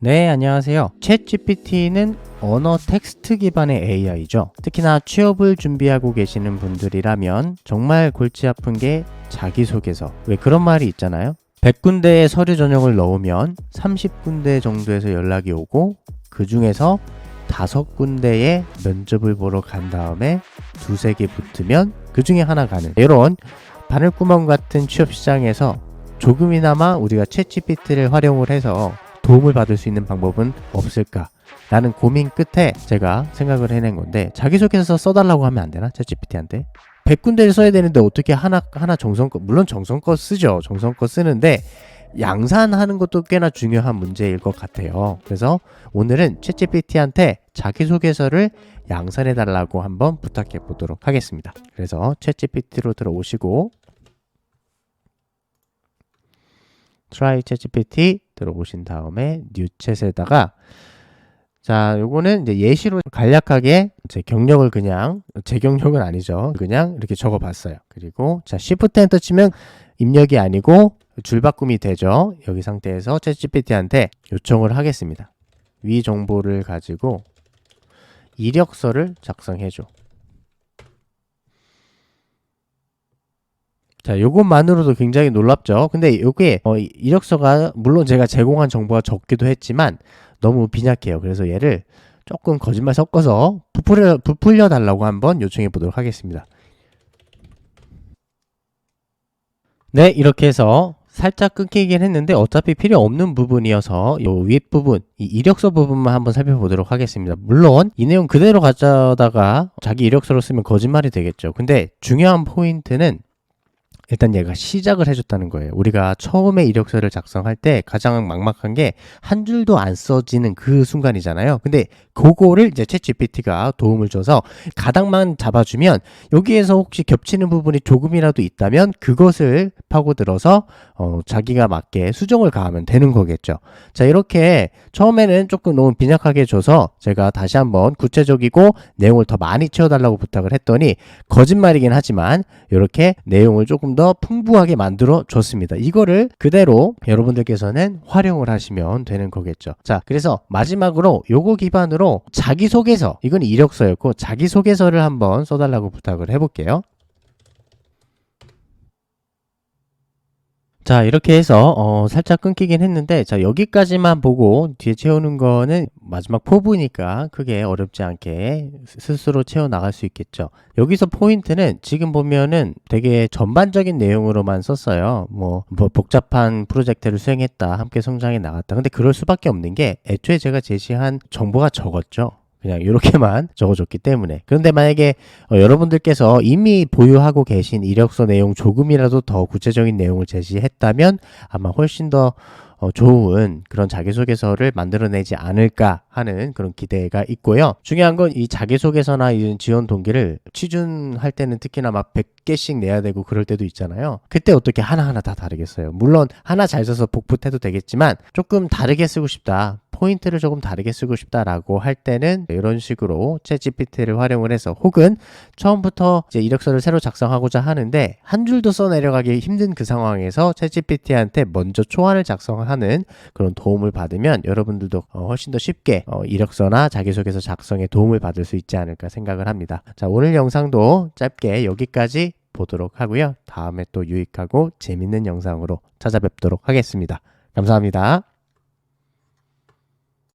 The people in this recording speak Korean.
네, 안녕하세요. 챗GPT는 언어 텍스트 기반의 AI죠. 특히나 취업을 준비하고 계시는 분들이라면 정말 골치 아픈 게 자기소개서. 왜 그런 말이 있잖아요. 100군데의 서류 전형을 넣으면 30군데 정도에서 연락이 오고 그 중에서 다섯 군데의 면접을 보러 간 다음에 두세 개 붙으면 그 중에 하나 가는 이런 바늘구멍 같은 취업 시장에서 조금이나마 우리가 챗GPT를 활용을 해서 도움을 받을 수 있는 방법은 없을까? 라는 고민 끝에 제가 생각을 해낸 건데 자기소개서 써달라고 하면 안 되나? 챗GPT한테? 100군데를 써야 되는데 어떻게 하나 하나 정성껏 물론 정성껏 쓰죠. 정성껏 쓰는데 양산하는 것도 꽤나 중요한 문제일 것 같아요. 그래서 오늘은 챗GPT한테 자기소개서를 양산해 달라고 한번 부탁해 보도록 하겠습니다. 그래서 챗GPT로 들어오시고 try 챗GPT 들어오신 다음에 뉴챗에다가 자, 요거는 이제 예시로 간략하게 제 경력을 그냥 제 경력은 아니죠. 그냥 이렇게 적어 봤어요. 그리고 자, Shift 엔터 치면 입력이 아니고 줄바꿈이 되죠. 여기 상태에서 챗GPT한테 요청을 하겠습니다. 위 정보를 가지고 이력서를 작성해 줘. 자, 요것만으로도 굉장히 놀랍죠. 근데 요게 어, 이- 이력서가 물론 제가 제공한 정보가 적기도 했지만 너무 빈약해요. 그래서 얘를 조금 거짓말 섞어서 부풀려, 부풀려 달라고 한번 요청해 보도록 하겠습니다. 네, 이렇게 해서 살짝 끊기긴 했는데 어차피 필요 없는 부분이어서 요 윗부분, 이 이력서 부분만 한번 살펴보도록 하겠습니다. 물론 이 내용 그대로 가져다가 자기 이력서로 쓰면 거짓말이 되겠죠. 근데 중요한 포인트는 일단 얘가 시작을 해줬다는 거예요. 우리가 처음에 이력서를 작성할 때 가장 막막한 게 한 줄도 안 써지는 그 순간이잖아요. 근데 그거를 이제 챗 GPT가 도움을 줘서 가닥만 잡아주면 여기에서 혹시 겹치는 부분이 조금이라도 있다면 그것을 파고들어서 어, 자기가 맞게 수정을 가하면 되는 거겠죠. 자 이렇게 처음에는 조금 너무 빈약하게 줘서 제가 다시 한번 구체적이고 내용을 더 많이 채워달라고 부탁을 했더니 거짓말이긴 하지만 이렇게 내용을 조금 더 풍부하게 만들어 줬습니다. 이거를 그대로 여러분들께서는 활용을 하시면 되는 거겠죠. 자, 그래서 마지막으로 요거 기반으로 자기소개서, 이건 이력서였고 자기소개서를 한번 써달라고 부탁을 해볼게요. 자, 이렇게 해서 어, 살짝 끊기긴 했는데 자, 여기까지만 보고 뒤에 채우는 거는 마지막 포부니까 크게 어렵지 않게 스스로 채워 나갈 수 있겠죠. 여기서 포인트는 지금 보면은 되게 전반적인 내용으로만 썼어요. 뭐, 뭐 복잡한 프로젝트를 수행했다, 함께 성장해 나갔다. 근데 그럴 수밖에 없는 게 애초에 제가 제시한 정보가 적었죠. 그냥 이렇게만 적어줬기 때문에 그런데 만약에 어, 여러분들께서 이미 보유하고 계신 이력서 내용 조금이라도 더 구체적인 내용을 제시했다면 아마 훨씬 더 어, 좋은 그런 자기소개서를 만들어내지 않을까 하는 그런 기대가 있고요. 중요한 건 이 자기소개서나 이 지원 동기를 취준할 때는 특히나 막 100개씩 내야 되고 그럴 때도 있잖아요. 그때 어떻게 하나하나 다 다르겠어요. 물론 하나 잘 써서 복붙해도 되겠지만 조금 다르게 쓰고 싶다. 포인트를 조금 다르게 쓰고 싶다라고 할 때는 이런 식으로 챗 GPT를 활용을 해서 혹은 처음부터 이제 이력서를 새로 작성하고자 하는데 한 줄도 써 내려가기 힘든 그 상황에서 챗 GPT한테 먼저 초안을 작성하는 그런 도움을 받으면 여러분들도 어, 훨씬 더 쉽게 어, 이력서나 자기소개서 작성에 도움을 받을 수 있지 않을까 생각을 합니다. 자, 오늘 영상도 짧게 여기까지 보도록 하고요. 다음에 또 유익하고 재밌는 영상으로 찾아뵙도록 하겠습니다. 감사합니다.